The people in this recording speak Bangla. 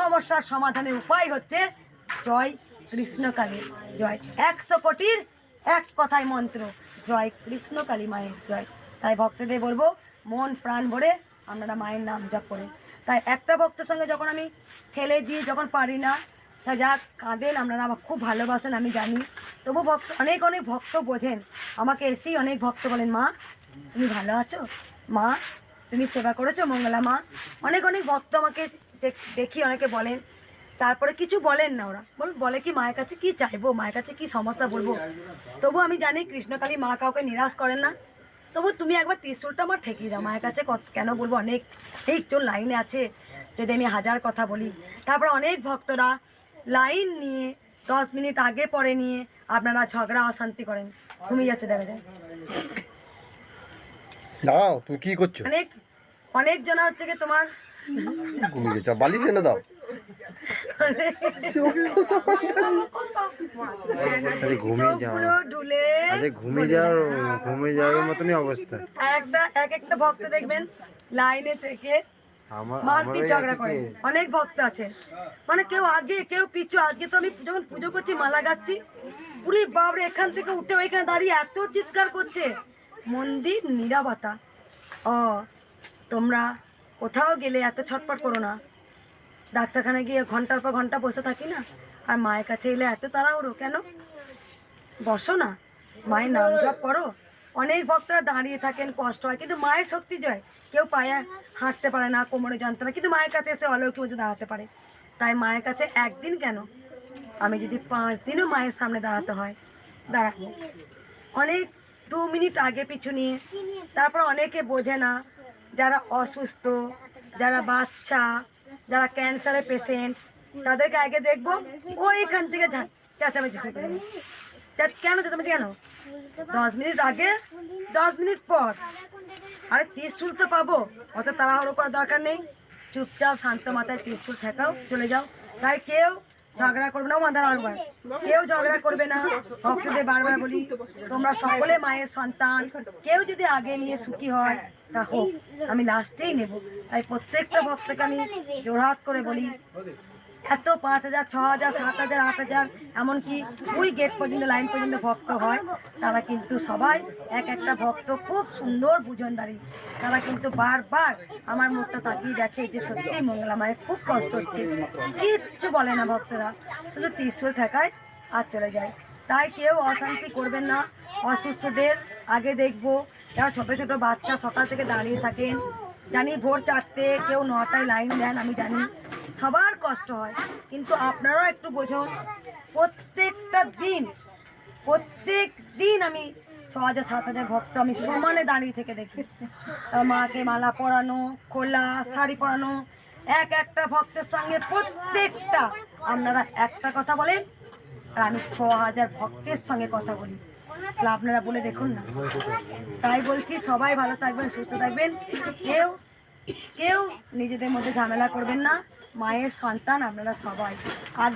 সমস্যার সমাধানের উপায় হচ্ছে জয় কৃষ্ণকালী, জয় একশো কোটির এক কথায় মন্ত্র, জয় কৃষ্ণকালী মায়ের জয়। তাই ভক্তদের বলব, মন প্রাণ ভরে আপনারা মায়ের নাম জপ করেন। তাই একটা ভক্তের সঙ্গে যখন আমি ঠেলে দিয়ে যখন পারি না, তা যা কাঁদেন, আপনারা আমার খুব ভালোবাসেন, আমি জানি। তবু ভক্ত, অনেক অনেক ভক্ত বোঝেন, আমাকে এসেই অনেক ভক্ত বলেন, মা, তুমি ভালো আছো? মা, তুমি সেবা করেছ, মঙ্গলা মা? অনেক অনেক ভক্ত আমাকে দেখি অনেকে বলেন। তারপরে কিছু বলেন না ওরা। বল বলে কি মায়ের কাছে কি চাইব মায়ের কাছে কি সমস্যা বলব? তবু আমি জানি কৃষ্ণকালী মা কাউকে নিরাশ করেন না। তবু তুমি একবার ত্রিশুলটা আমার ঠেকিয়ে দাও। মায়ের কাছে কেন বলব? অনেক একজন লাইনে আছে যদি আমি হাজার কথা বলি। তারপর অনেক ভক্তরা লাইন নিয়ে দশ মিনিট আগে পরে নিয়ে আপনারা ঝগড়া অশান্তি করেন। ঘুমিয়ে যাচ্ছে দেখা যায়। দাও তুমি কি করছ? অনেক অনেক জনা হচ্ছে কি তোমার ঘুমিয়ে গেছো। বালিশ এনে দাও। ঘুমিয়ে যাও। আরে ঘুমিয়ে যাওয়ার ঘুমিয়ে যাওয়ার মতনই অবস্থা। একটা এক একটা ভক্ত দেখবেন লাইনে থেকে মারপিট ঝগড়া করে। অনেক ভক্ত আছে। মানে কেউ আগে কেউ পিছু। আজকে তো আমি যখন পুজো করছি মালা গাচ্ছি পুরি বাবরে এখান থেকে উঠে ওইখানে দাঁড়িয়ে এত চিৎকার করছে। মন্দির নিরাপত্তা। ও তোমরা কোথাও গেলে এত ছটপট করো না। ডাক্তারখানায় গিয়ে ঘণ্টার পর ঘণ্টা বসে থাকি না। আর মায়ের কাছে এলে এত তাড়াহুড়ো কেন? বসো না। মায়ের নাম জপ করো। অনেক ভক্তরা দাঁড়িয়ে থাকেন, কষ্ট হয়, কিন্তু মায়ের শক্তি জয়। কেউ পায়ে হাঁটতে পারে না, কোমরে যন্ত্রণা, কিন্তু মায়ের কাছে এসে অলৌকিক মধ্যে দাঁড়াতে পারে। তাই মায়ের কাছে একদিন কেন? আমি যদি পাঁচ দিনও মায়ের সামনে দাঁড়াতে হয় দাঁড়াবো অনেক দু মিনিট আগে পিছু নিয়ে, তারপর অনেকে বোঝে না যারা অসুস্থ, যারা বাচ্চা, যারা ক্যান্সারের পেশেন্ট তাদেরকে আগে দেখব, ওইখান থেকে চেঁচামেচি করে দেবে। কেন চেঁচামেচি কেন? দশ মিনিট আগে, দশ মিনিট পর। আরে ত্রিশুল তো পাবো, অত তাড়াহুড়ো করার দরকার নেই। চুপচাপ শান্ত মাথায় ত্রিশুল ঠেকাও, চলে যাও। তাই কেউ ঝগড়া করবে না মাদার রাখবার কেউ ঝগড়া করবে না। ভক্তদের বারবার বলি, তোমরা সকলে মায়ের সন্তান। কেউ যদি আগে নিয়ে সুখী হয়, তা হোক, আমি লাস্টেই নেব। তাই প্রত্যেকটা ভক্তকে আমি জোড়হাত করে বলি এত পাঁচ হাজার, ছ হাজার, সাত হাজার, আট হাজার, এমনকি ওই গেট পর্যন্ত লাইন পর্যন্ত ভক্ত হয়। তারা কিন্তু সবাই এক একটা ভক্ত খুব সুন্দর বুঝনদারি তারা কিন্তু বারবার আমার মুখটা তাকিয়ে দেখে যে সত্যিই মঙ্গলা মায়ের খুব কষ্ট হচ্ছে। কিচ্ছু বলে না ভক্তরা, শুধু ত্রিশুল ঠেকায় আর চলে যায়। তাই কেউ অশান্তি করবেন না। অসুস্থদের আগে দেখব। যারা ছোট ছোট বাচ্চা সকাল থেকে দাঁড়িয়ে থাকেন, জানি ভোর চারটে, কেউ নটায় লাইন দেন, আমি জানি সবার কষ্ট হয়, কিন্তু আপনারাও একটু বোঝুন, প্রত্যেকটা দিন, প্রত্যেক দিন আমি ছ হাজার, সাত হাজার ভক্ত আমি সমানে দাঁড়িয়ে থেকে দেখি। মাকে মালা পরানো, খোলা, শাড়ি পরানো, এক একটা ভক্তের সঙ্গে প্রত্যেকটা। আপনারা একটা কথা বলেন, আর আমি ছ হাজার ভক্তের সঙ্গে কথা বলি। তাহলে আপনারা বলে দেখুন না। তাই বলছি, সবাই ভালো থাকবেন, সুস্থ থাকবেন। কেউ কেউ নিজেদের মধ্যে ঝামেলা করবেন না। মায়ের সন্তান আপনারা সবাই। আগে